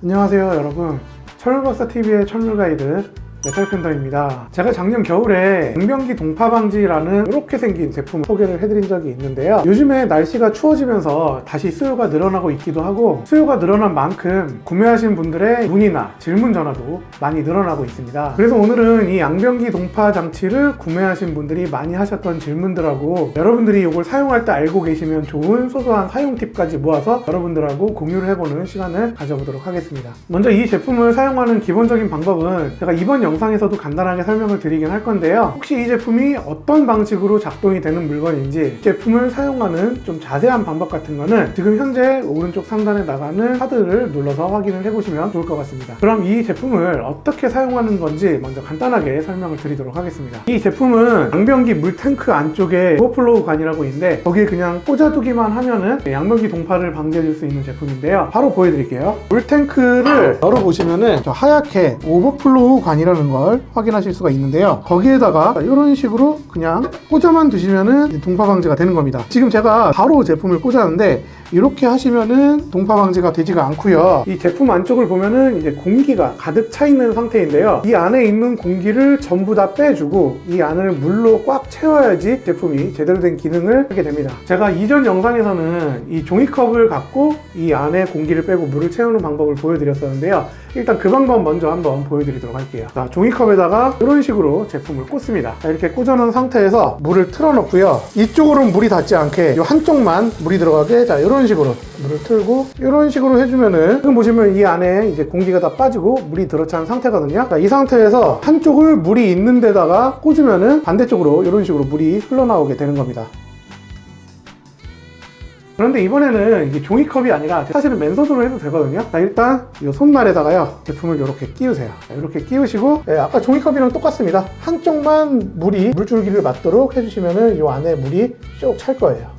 안녕하세요 여러분. 철물박사TV의 철물 가이드 메탈팬더입니다. 제가 작년 겨울에 응병기 동파방지라는 이렇게 생긴 제품 소개를 해드린 적이 있는데요. 요즘에 날씨가 추워지면서 다시 수요가 늘어나고 있기도 하고 수요가 늘어난 만큼 구매하신 분들의 문의나 질문 전화도 많이 늘어나고 있습니다. 그래서 오늘은 이 양변기 동파 장치를 구매하신 분들이 많이 하셨던 질문들하고 여러분들이 이걸 사용할 때 알고 계시면 좋은 소소한 사용 팁까지 모아서 여러분들하고 공유를 해보는 시간을 가져보도록 하겠습니다. 먼저 이 제품을 사용하는 기본적인 방법은 제가 이번 영상에서도 간단하게 설명을 드리긴 할 건데요. 혹시 이 제품이 어떤 방식으로 작동이 되는 물건인지 제품을 사용하는 좀 자세한 방법 같은 거는 지금 현재 오른쪽 상단에 나가는 카드를 눌러서 확인을 해보시면 좋을 것 같습니다. 그럼 이 제품을 어떻게 사용하는 건지 먼저 간단하게 설명을 드리도록 하겠습니다. 이 제품은 양변기 물탱크 안쪽에 오버플로우 관이라고 있는데 거기에 그냥 꽂아두기만 하면은 양변기 동파를 방지해줄 수 있는 제품인데요. 바로 보여드릴게요. 물탱크를 열어보시면은 저 하얗게 오버플로우 관이라는 걸 확인하실 수가 있는데요. 거기에다가 이런 식으로 그냥 꽂아만 두시면은 동파 방지가 되는 겁니다. 지금 제가 바로 제품을 꽂았는데 이렇게 하시면은 동파 방지가 되지가 않고요. 이 제품 안쪽을 보면은 이제 공기가 가득 차 있는 상태인데요. 이 안에 있는 공기를 전부 다 빼주고 이 안을 물로 꽉 채워야지 제품이 제대로 된 기능을 하게 됩니다. 제가 이전 영상에서는 이 종이컵을 갖고 이 안에 공기를 빼고 물을 채우는 방법을 보여드렸었는데요. 일단 그 방법 먼저 한번 보여드리도록 할게요. 자, 종이컵에다가 이런 식으로 제품을 꽂습니다. 자, 이렇게 꽂아놓은 상태에서 물을 틀어놓고요. 이쪽으로는 물이 닿지 않게 이 한쪽만 물이 들어가게 자 이런 식으로 물을 틀고 이런 식으로 해주면은 지금 보시면 이 안에 이제 공기가 다 빠지고 물이 들어찬 상태거든요. 자, 이 상태에서 한쪽을 물이 있는 데다가 꽂으면은 반대쪽으로 이런 식으로 물이 흘러나오게 되는 겁니다. 그런데 이번에는 이게 종이컵이 아니라 사실은 맨손으로 해도 되거든요. 자, 일단 이 손날에다가요 제품을 이렇게 끼우세요. 자, 이렇게 끼우시고 예, 아까 종이컵이랑 똑같습니다. 한쪽만 물이 물줄기를 맞도록 해주시면은 이 안에 물이 쭉 찰 거예요.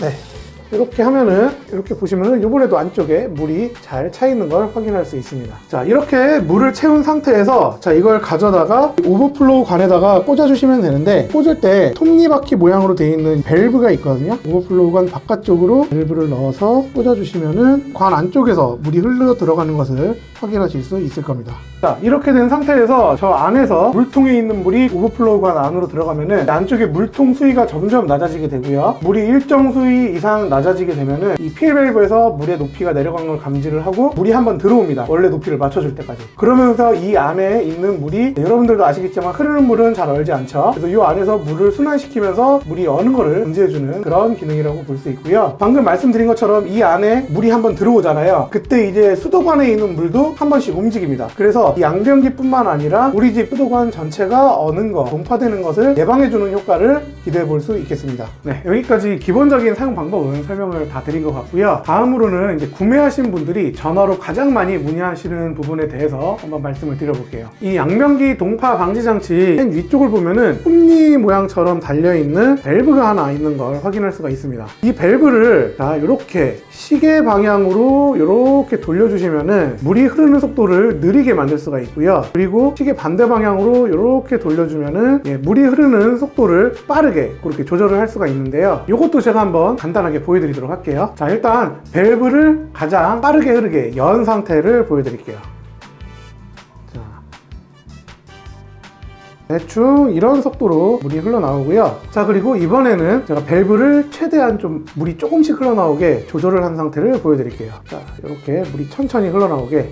네. 이렇게 하면은 이렇게 보시면은 이번에도 안쪽에 물이 잘 차 있는 걸 확인할 수 있습니다. 자 이렇게 물을 채운 상태에서 자 이걸 가져다가 오버플로우 관에다가 꽂아주시면 되는데 꽂을 때 톱니바퀴 모양으로 되어 있는 밸브가 있거든요. 오버플로우 관 바깥쪽으로 밸브를 넣어서 꽂아주시면은 관 안쪽에서 물이 흘러 들어가는 것을 확인하실 수 있을 겁니다. 자 이렇게 된 상태에서 저 안에서 물통에 있는 물이 오버플로우 관 안으로 들어가면은 안쪽에 물통 수위가 점점 낮아지게 되고요. 물이 일정 수위 이상 낮 아지게 되면은 이 필밸브에서 물의 높이가 내려간 걸 감지를 하고 물이 한번 들어옵니다. 원래 높이를 맞춰줄 때까지. 그러면서 이 안에 있는 물이 여러분들도 아시겠지만 흐르는 물은 잘 얼지 않죠. 그래서 이 안에서 물을 순환시키면서 물이 어는 거를 감지해주는 그런 기능이라고 볼 수 있고요. 방금 말씀드린 것처럼 이 안에 물이 한번 들어오잖아요. 그때 이제 수도관에 있는 물도 한 번씩 움직입니다. 그래서 이 양변기뿐만 아니라 우리 집 수도관 전체가 어는 거, 동파되는 것을 예방해주는 효과를 기대해 볼 수 있겠습니다. 네, 여기까지 기본적인 사용 방법은 설명을 다 드린 것 같고요. 다음으로는 이제 구매하신 분들이 전화로 가장 많이 문의하시는 부분에 대해서 한번 말씀을 드려볼게요. 이 양변기 동파 방지 장치 맨 위쪽을 보면은 톱니 모양처럼 달려있는 밸브가 하나 있는 걸 확인할 수가 있습니다. 이 밸브를 자, 이렇게 시계 방향으로 이렇게 돌려주시면은 물이 흐르는 속도를 느리게 만들 수가 있고요. 그리고 시계 반대 방향으로 이렇게 돌려주면은 예, 물이 흐르는 속도를 빠르게 그렇게 조절을 할 수가 있는데요. 이것도 제가 한번 간단하게 보여드 리도록 할게요. 자, 일단 밸브를 가장 빠르게 흐르게 연 상태를 보여드릴게요. 자, 대충 이런 속도로 물이 흘러나오고요. 자, 그리고 이번에는 제가 밸브를 최대한 좀 물이 조금씩 흘러나오게 조절을 한 상태를 보여드릴게요. 자, 이렇게 물이 천천히 흘러나오게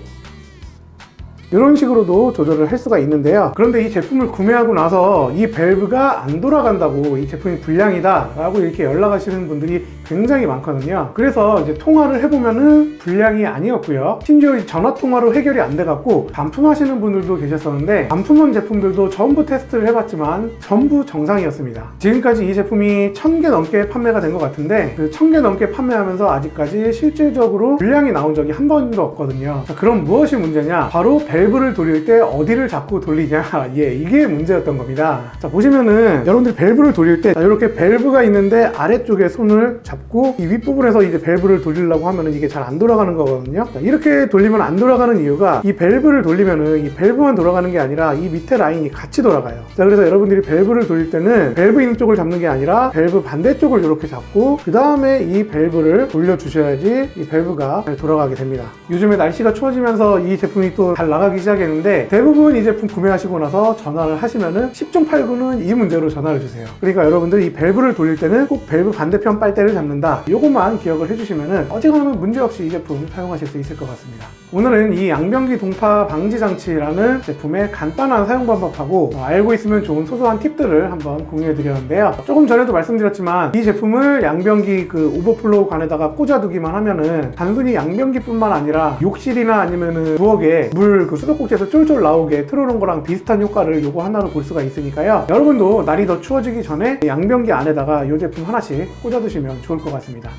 이런 식으로도 조절을 할 수가 있는데요. 그런데 이 제품을 구매하고 나서 이 밸브가 안 돌아간다고 이 제품이 불량이다 라고 이렇게 연락하시는 분들이 굉장히 많거든요. 그래서 이제 통화를 해보면은 불량이 아니었고요. 심지어 이 전화 통화로 해결이 안 돼갖고 반품하시는 분들도 계셨었는데 반품한 제품들도 전부 테스트를 해봤지만 전부 정상이었습니다. 지금까지 이 제품이 1000개 넘게 판매가 된 것 같은데 그 1000개 넘게 판매하면서 아직까지 실질적으로 불량이 나온 적이 한 번도 없거든요. 자, 그럼 무엇이 문제냐? 바로 밸브 밸브를 돌릴 때 어디를 자꾸 돌리냐. 예 이게 문제였던 겁니다. 자 보시면은 여러분들 밸브를 돌릴 때 자, 이렇게 밸브가 있는데 아래쪽에 손을 잡고 이 윗부분에서 이제 밸브를 돌리려고 하면은 이게 잘 안 돌아가는 거거든요. 자, 이렇게 돌리면 안 돌아가는 이유가 이 밸브를 돌리면은 이 밸브만 돌아가는 게 아니라 이 밑에 라인이 같이 돌아가요. 자 그래서 여러분들이 밸브를 돌릴 때는 밸브 있는 쪽을 잡는 게 아니라 밸브 반대쪽을 이렇게 잡고 그 다음에 이 밸브를 돌려주셔야지 이 밸브가 잘 돌아가게 됩니다. 요즘에 날씨가 추워지면서 이 제품이 또 잘 나가 기 시작했는데 대부분 이 제품 구매하시고 나서 전화를 하시면은 10중 8구는 이 문제로 전화를 주세요. 그러니까 여러분들 이 밸브를 돌릴 때는 꼭 밸브 반대편 빨대를 잡는다. 이것만 기억을 해주시면은 어지간하면 문제없이 이 제품 사용하실 수 있을 것 같습니다 오늘은 이 양변기 동파 방지 장치라는 제품의 간단한 사용 방법하고 어, 알고 있으면 좋은 소소한 팁들을 한번 공유해 드렸는데요. 조금 전에도 말씀드렸지만 이 제품을 양변기 그 오버플로우 관에다가 꽂아두기만 하면은 단순히 양변기뿐만 아니라 욕실이나 아니면은 부엌에 물 그 수도꼭지에서 쫄쫄 나오게 틀어놓은 거랑 비슷한 효과를 요거 하나로 볼 수가 있으니까요. 여러분도 날이 더 추워지기 전에 양변기 안에다가 이 제품 하나씩 꽂아두시면 좋을 것 같습니다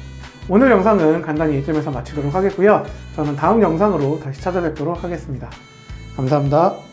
오늘 영상은 간단히 이쯤에서 마치도록 하겠고요. 저는 다음 영상으로 다시 찾아뵙도록 하겠습니다. 감사합니다